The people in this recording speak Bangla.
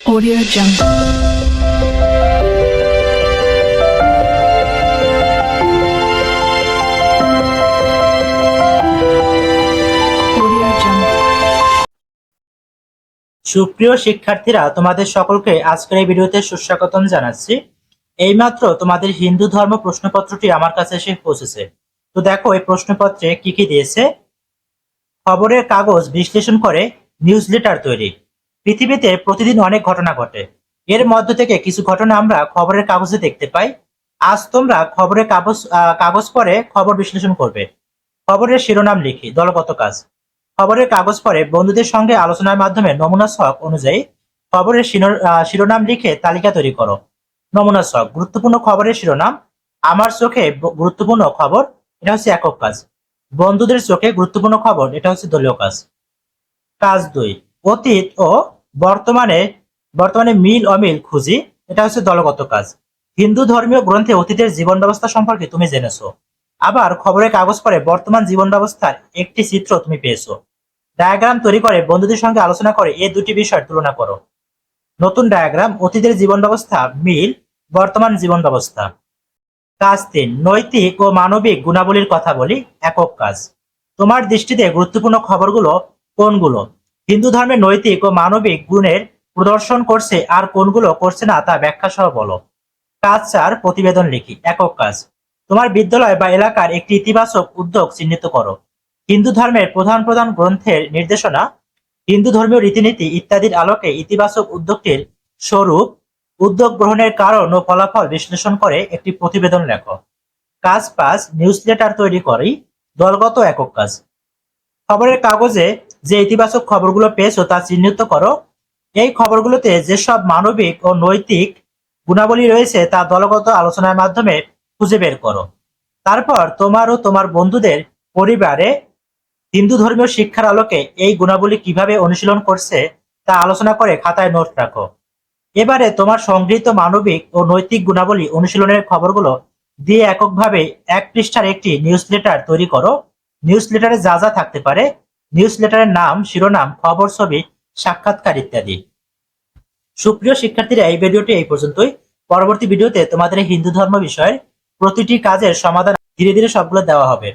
Audio Jungle. সুপ্রিয় শিক্ষার্থীরা, তোমাদের সকলকে আজকের এই ভিডিওতে সুস্বাগতম জানাচ্ছি। এইমাত্র তোমাদের হিন্দু ধর্ম প্রশ্নপত্রটি আমার কাছে এসে পৌঁছেছে। তো দেখো, এই প্রশ্নপত্রে কি কি দিয়েছে? খবরের কাগজ বিশ্লেষণ করে নিউজ লেটার তৈরি। পৃথিবীতে প্রতিদিন অনেক ঘটনা ঘটে। এর মধ্য থেকে কিছু ঘটনা আমরা খবরের কাগজে দেখতে পাই। আজ তোমরা খবরের কাগজ কাগজ পরে খবর বিশ্লেষণ করবে। খবরের শিরোনাম লিখি, দলগত কাজ। খবরের কাগজ পরে বন্ধুদের সঙ্গে আলোচনার মাধ্যমে নমুনা ছক অনুযায়ী খবরের শিরো- শিরোনাম লিখে তালিকা তৈরি করো। নমুনা ছক, গুরুত্বপূর্ণ খবরের শিরোনাম। আমার চোখে গুরুত্বপূর্ণ খবর, এটা হচ্ছে একক কাজ। বন্ধুদের চোখে গুরুত্বপূর্ণ খবর, এটা হচ্ছে দলীয় কাজ। কাজ দুই অতীত ও বর্তমানে বর্তমানে মিল অমিল খুঁজি, এটা হচ্ছে দলগত কাজ। হিন্দু ধর্মীয় গ্রন্থে অতীতের জীবন ব্যবস্থা সম্পর্কে তুমি জেনেছো। আবার খবরের কাগজ পড়ে বর্তমান জীবন ব্যবস্থার একটি চিত্র তুমি পেয়েছ। ডায়াগ্রাম তৈরি করে, বন্ধুদের সঙ্গে আলোচনা করে এই দুটি বিষয়ের তুলনা করো। নতুন ডায়াগ্রাম, অতীতের জীবন ব্যবস্থা, মিল, বর্তমান জীবন ব্যবস্থা। কাজ তিন, নৈতিক ও মানবিক গুণাবলীর কথা বলি, একক কাজ। তোমার দৃষ্টিতে গুরুত্বপূর্ণ খবরগুলো কোনগুলো? হিন্দু ধর্মে নৈতিক ও মানবিক গুণের প্রদর্শন করছে আর কোনগুলো করছে না তা ব্যাখ্যা সহ বলো। কাজ চার, প্রতিবেদন লিখি। একক কাজ। তোমার বিদ্যালয় বা এলাকার একটি ইতিবাচক উদ্যোগ চিহ্নিত করো। হিন্দু ধর্মের প্রধান প্রধান গ্রন্থের নির্দেশনা, হিন্দু ধর্মীয় রীতিনীতি ইত্যাদির আলোকে ইতিবাচক উদ্যোগটির স্বরূপ, উদ্যোগ গ্রহণের কারণ ও ফলাফল বিশ্লেষণ করে একটি প্রতিবেদন লেখো। কাজ পাঁচ নিউজ লেটার তৈরি করি। দলগত একক কাজ। খবরের কাগজে যে ইতিবাচক খবরগুলো পেয়েছ তা চিহ্নিত করো। এই খবরগুলোতে যেসব মানবিক ও নৈতিক গুণাবলী রয়েছে তা দলগত আলোচনার মাধ্যমে খুঁজে বের করো। তারপর তোমার ও তোমার বন্ধুদের পরিবারে হিন্দু ধর্মীয় শিক্ষার আলোকে এই গুণাবলী কীভাবে অনুশীলন করছে তা আলোচনা করে খাতায় নোট রাখো। এবারে তোমার সংগৃহীত মানবিক ও নৈতিক গুণাবলী অনুশীলনের খবরগুলো দিয়ে এককভাবে এক পৃষ্ঠার একটি নিউজ লেটার তৈরি করো। নিউজ লেটারে যা যা থাকতে পারে নিউজ লেটারের নাম, শিরোনাম, খবর, ছবি, সাক্ষাৎকার ইত্যাদি। সুপ্রিয় শিক্ষার্থীরা, এই ভিডিওটি এই পর্যন্তই। পরবর্তী ভিডিওতে তোমাদের হিন্দু ধর্ম বিষয়ের প্রতিটি কাজের সমাধান ধীরে ধীরে সবগুলো দেওয়া হবে।